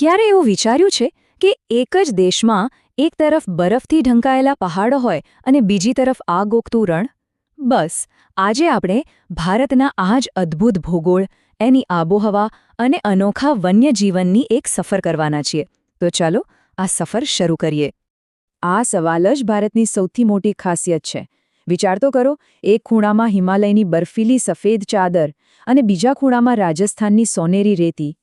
ક્યારે એવું વિચાર્યું છે કે એક જ દેશમાં એક તરફ બરફથી ઢંકાયેલા પહાડો હોય અને બીજી તરફ આગ ઓકતું રણ? બસ, આજે આપણે ભારતના આ જ અદ્ભુત ભૂગોળ, એની આબોહવા અને અનોખા વન્યજીવનની એક સફર કરવાના છીએ. તો ચાલો આ સફર શરૂ કરીએ. આ સવાલ જ ભારતની સૌથી મોટી ખાસિયત છે. વિચાર તો કરો, એક ખૂણામાં હિમાલયની બર્ફીલી સફેદ ચાદર અને બીજા ખૂણામાં રાજસ્થાનની સોનેરી રેતી.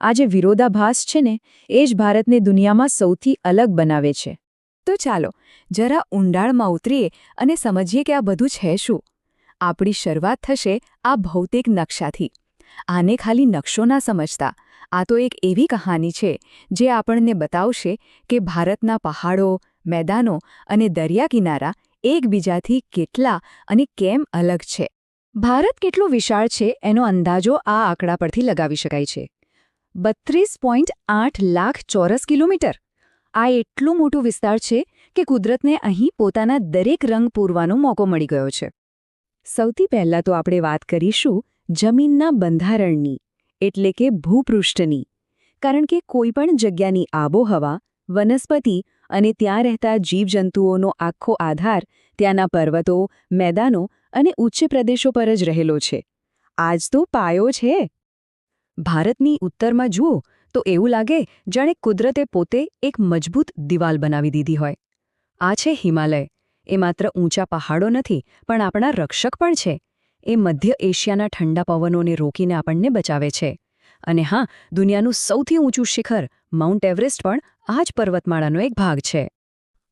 આ જે વિરોધાભાસ છે ને, એ જ ભારતને દુનિયામાં સૌથી અલગ બનાવે છે. તો ચાલો, જરા ઊંડાણમાં ઉતરીએ અને સમજીએ કે આ બધું છે શું. આપણી શરૂઆત થશે આ ભૌતિક નકશાથી. આને ખાલી નકશો ના સમજતા. આ તો એક એવી કહાની છે, જે આપણને બતાવશે કે ભારતના પહાડો, મેદાનો અને દરિયા કિનારા એકબીજાથી કેટલા અને કેમ અલગ છે. ભારત કેટલું વિશાળ છે એનો અંદાજો આ આંકડા પરથી લગાવી શકાય છે. બત્રીસ પોઈન્ટ આઠ લાખ ચોરસ કિલોમીટર. આ એટલું મોટું વિસ્તાર છે કે કુદરતને અહીં પોતાના દરેક રંગ પૂરવાનો મોકો મળી ગયો છે. સૌથી પહેલાં તો આપણે વાત કરીશું જમીનના બંધારણની, એટલે કે ભૂપૃષ્ઠની. કારણ કે કોઈપણ જગ્યાની આબોહવા, વનસ્પતિ અને ત્યાં રહેતા જીવજંતુઓનો આખો આધાર ત્યાંના પર્વતો, મેદાનો અને ઉચ્ચ પ્રદેશો પર જ રહેલો છે. આજ તો પાયો છે ભારતની ઉત્તરમાં જુઓ તો એવું લાગે જાણે કુદરતે પોતે એક મજબૂત દિવાલ બનાવી દીધી હોય. આ છે હિમાલય. એ માત્ર ઊંચા પહાડો નથી, પણ આપણા રક્ષક પણ છે. એ મધ્ય એશિયાના ઠંડા પવનોને રોકીને આપણને બચાવે છે. અને હા, દુનિયાનું સૌથી ઊંચું શિખર, માઉન્ટ એવરેસ્ટ પણ આ જ પર્વતમાળાનો એક ભાગ છે.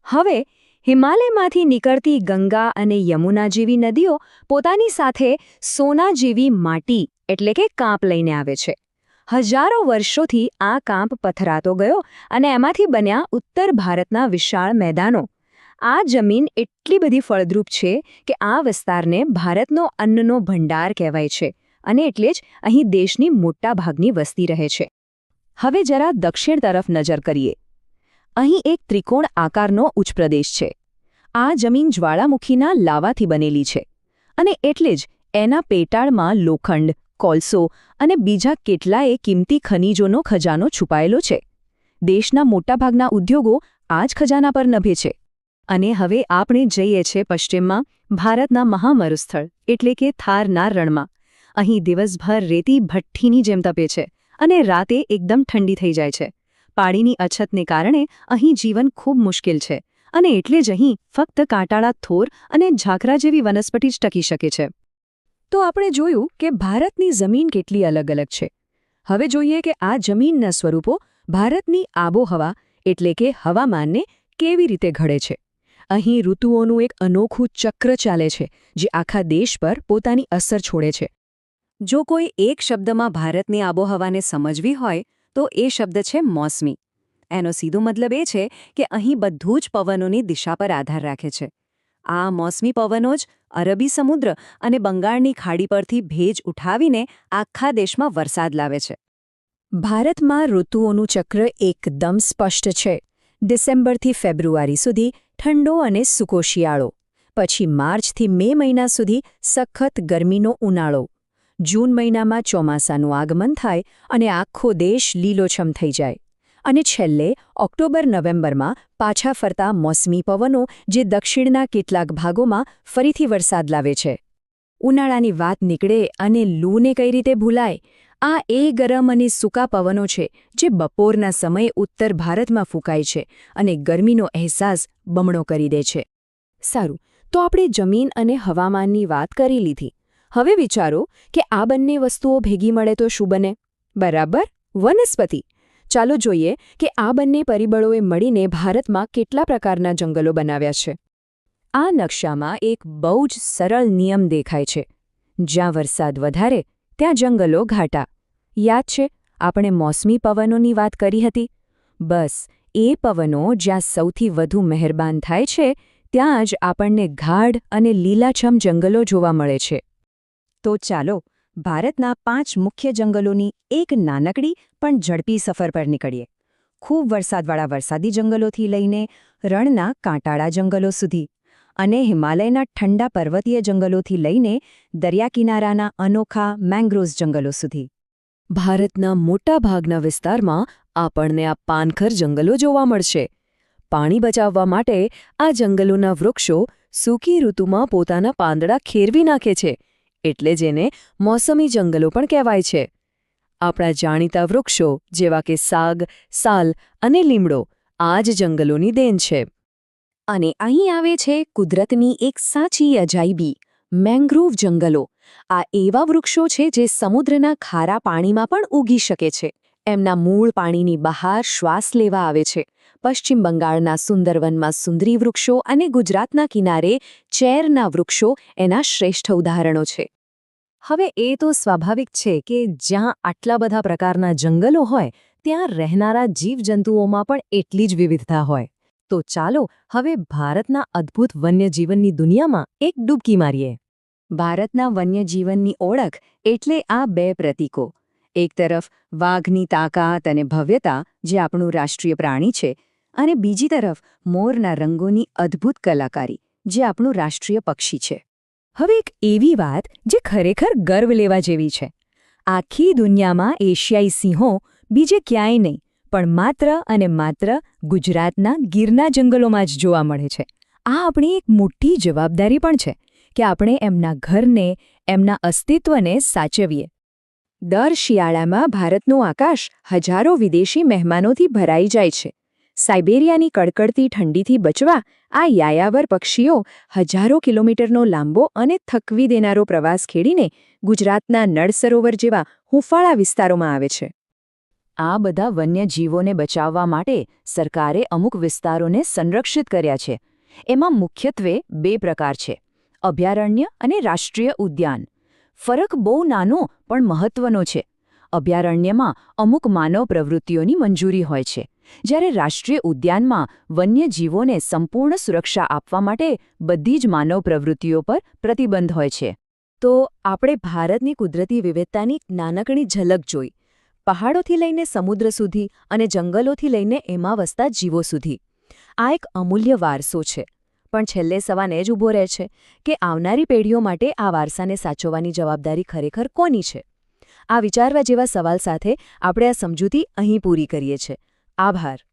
હવે હિમાલયમાંથી નીકળતી ગંગા અને યમુના જેવી નદીઓ પોતાની સાથે સોના જેવી માટી, એટલે કે કાંપ લઈને આવે છે. હજારો વર્ષોથી આ કાંપ પથરાતો ગયો અને એમાંથી બન્યા ઉત્તર ભારતના વિશાળ મેદાનો. આ જમીન એટલી બધી ફળદ્રુપ છે કે આ વિસ્તારને ભારતનો અન્નનો ભંડાર કહેવાય છે અને એટલે જ અહીં દેશની મોટા ભાગની વસ્તી રહે છે. હવે જરા દક્ષિણ તરફ નજર કરીએ. અહીં એક ત્રિકોણ આકારનો ઉચ્ચપ્રદેશ છે. આ જમીન જ્વાળામુખીના લાવાથી બનેલી છે અને એટલે જ એના પેટાળમાં લોખંડ, કોલસો અને બીજા કેટલાય કિંમતી ખનીજોનો ખજાનો છુપાયેલો છે. દેશના મોટાભાગના ઉદ્યોગો આ જ ખજાના પર નભે છે. અને હવે આપણે જઈએ છીએ પશ્ચિમમાં, ભારતના મહામરુસ્થળ, એટલે કે થારના રણમાં. અહીં દિવસભર રેતી ભઠ્ઠીની જેમ તપે છે અને રાતે એકદમ ઠંડી થઈ જાય છે. પાણીની અછતને કારણે અહીં જીવન ખૂબ મુશ્કેલ છે. અને એટલે જ અહીં ફક્ત કાંટાળા થોર અને ઝાખરા જેવી વનસ્પતિ જ ટકી શકે છે. તો આપણે જોયું કે ભારતની જમીન કેટલી અલગ અલગ છે. હવે જોઈએ કે આ જમીનના સ્વરૂપો ભારતની આબોહવા એટલે કે હવામાનને કેવી રીતે ઘડે છે. અહીં ઋતુઓનું એક અનોખું ચક્ર ચાલે છે, જે આખા દેશ પર પોતાની અસર છોડે છે. જો કોઈ એક શબ્દમાં ભારતની આબોહવાને સમજવી હોય, તો એ શબ્દ છે મોસમી. એનો સીધો મતલબ એ છે કે અહીં બધું જ પવનોની દિશા પર આધાર રાખે છે. આ મોસમી પવનો જ અરબી સમુદ્ર અને બંગાળની ખાડી પરથી ભેજ ઉઠાવીને આખા દેશમાં વરસાદ લાવે છે. ભારતમાં ઋતુઓનું ચક્ર એકદમ સ્પષ્ટ છે. ડિસેમ્બરથી ફેબ્રુઆરી સુધી ઠંડો અને સૂકો શિયાળો. પછી માર્ચથી મે મહિના સુધી સખત ગરમીનો ઉનાળો. જૂન મહિનામાં ચોમાસાનું આગમન થાય અને આખો દેશ લીલોછમ થઈ જાય. અને છેલ્લે ઓક્ટોબર નવેમ્બરમાં પાછા ફરતા મોસમી પવનો જે દક્ષિણના કેટલાક ભાગોમાં ફરીથી વરસાદ લાવે છે. ઉનાળાની વાત નીકળે અને લૂને કઈ રીતે ભૂલાય? આ એ ગરમ અને સૂકા પવનો છે જે બપોરના સમયે ઉત્તર ભારતમાં ફૂંકાય છે અને ગરમીનો અહેસાસ બમણો કરી દે છે. સારું, તો આપણે જમીન અને હવામાનની વાત કરી લીધી. હવે વિચારો કે આ બંને વસ્તુઓ ભેગી મળે તો શું બને? બરાબર? વનસ્પતિ. ચાલો જોઈએ કે આ બંને પરિબળોએ મળીને ભારતમાં કેટલા પ્રકારના જંગલો બનાવ્યા છે. આ નકશામાં એક બહુ જ સરળ નિયમ દેખાય છે. જ્યાં વરસાદ વધારે, ત્યાં જંગલો ઘાટા. યાદ છે, આપણે મોસમી પવનોની વાત કરી હતી? બસ, એ પવનો જ્યાં સૌથી વધુ મહેરબાન થાય છે, ત્યાં જ આપણને ગાઢ અને લીલાછમ જંગલો જોવા મળે છે. તો ચાલો ભારતના પાંચ મુખ્ય જંગલોની એક નાનકડી પણ ઝડપી સફર પર નીકળીએ. ખૂબ વરસાદવાળા વરસાદી જંગલોથી લઈને રણના કાંટાળા જંગલો સુધી અને હિમાલયના ઠંડા પર્વતીય જંગલોથી લઈને દરિયાકિનારાના અનોખા મેંગ્રોઝ જંગલો સુધી. ભારતના મોટાભાગના વિસ્તારમાં આપણને આ પાનખર જંગલો જોવા મળશે. પાણી બચાવવા માટે આ જંગલોના વૃક્ષો સૂકી ઋતુમાં પોતાના પાંદડા ખેરવી નાખે છે. એટલે જેને મોસમી જંગલો પણ કહેવાય છે. આપણા જાણીતા વૃક્ષો જેવા કે સાગ, સાલ અને લીમડો આ જ જંગલોની દેન છે. અને અહીં આવે છે કુદરતની એક સાચી અજાયબી, મેંગ્રોવ જંગલો. આ એવા વૃક્ષો છે જે સમુદ્રના ખારા પાણીમાં પણ ઉગી શકે છે. એમના મૂળ પાણીની બહાર શ્વાસ લેવા આવે છે. પશ્ચિમ બંગાળના સુંદરવનમાં સુંદરી વૃક્ષો અને ગુજરાતના કિનારે ચેરના વૃક્ષો એના શ્રેષ્ઠ ઉદાહરણો છે. હવે એ તો સ્વાભાવિક છે કે જ્યાં આટલા બધા પ્રકારના જંગલો હોય, ત્યાં રહેનારા જીવજંતુઓમાં પણ એટલી જ વિવિધતા હોય. તો ચાલો હવે ભારતના અદ્ભુત વન્યજીવનની દુનિયામાં એક ડૂબકી મારીએ. ભારતના વન્યજીવનની ઓળખ એટલે આ બે પ્રતીકો. એક તરફ વાઘની તાકાત અને ભવ્યતા, જે આપણું રાષ્ટ્રીય પ્રાણી છે, અને બીજી તરફ મોરના રંગોની અદ્ભુત કલાકારી, જે આપણું રાષ્ટ્રીય પક્ષી છે. હવે એક એવી વાત જે ખરેખર ગર્વ લેવા જેવી છે. આખી દુનિયામાં એશિયાઈ સિંહો બીજે ક્યાંય નહીં, પણ માત્ર અને માત્ર ગુજરાતના ગીરના જંગલોમાં જ જોવા મળે છે. આ આપણી એક મોટી જવાબદારી પણ છે કે આપણે એમના ઘરને, એમના અસ્તિત્વને સાચવીએ. દર શિયાળામાં ભારતનું આકાશ હજારો વિદેશી મહેમાનોથી ભરાઈ જાય છે. સાઇબેરિયાની કડકડતી ઠંડીથી બચવા આ યાયાવર પક્ષીઓ હજારો કિલોમીટરનો લાંબો અને થકવી દેનારો પ્રવાસ ખેડીને ગુજરાતના નળ સરોવર જેવા હુંફાળા વિસ્તારોમાં આવે છે. આ બધા વન્યજીવોને બચાવવા માટે સરકારે અમુક વિસ્તારોને સંરક્ષિત કર્યા છે. એમાં મુખ્યત્વે બે પ્રકાર છે, અભયારણ્ય અને રાષ્ટ્રીય ઉદ્યાન. ફરક બહુ નાનો પણ મહત્વનો છે. અભયારણ્યમાં અમુક માનવ પ્રવૃત્તિઓની મંજૂરી હોય છે. જ્યારે રાષ્ટ્રીય ઉદ્યાનમાં વન્યજીવોને સંપૂર્ણ સુરક્ષા આપવા માટે બધી જ માનવ પ્રવૃત્તિઓ પર પ્રતિબંધ હોય છે. તો આપણે ભારતની કુદરતી વિવિધતાની નાનકડી ઝલક જોઈ. પહાડોથી લઈને સમુદ્ર સુધી અને જંગલોથી લઈને એમાં વસતા જીવો સુધી. આ એક અમૂલ્ય વારસો છે. પણ છેલ્લે સવાલ એ જ ઊભો રહે છે કે આવનારી પેઢીઓ માટે આ વારસાને સાચવવાની જવાબદારી ખરેખર કોની છે? આ વિચારવા જેવા સવાલ સાથે આપણે આ સમજૂતી અહીં પૂરી કરીએ છીએ. આભાર.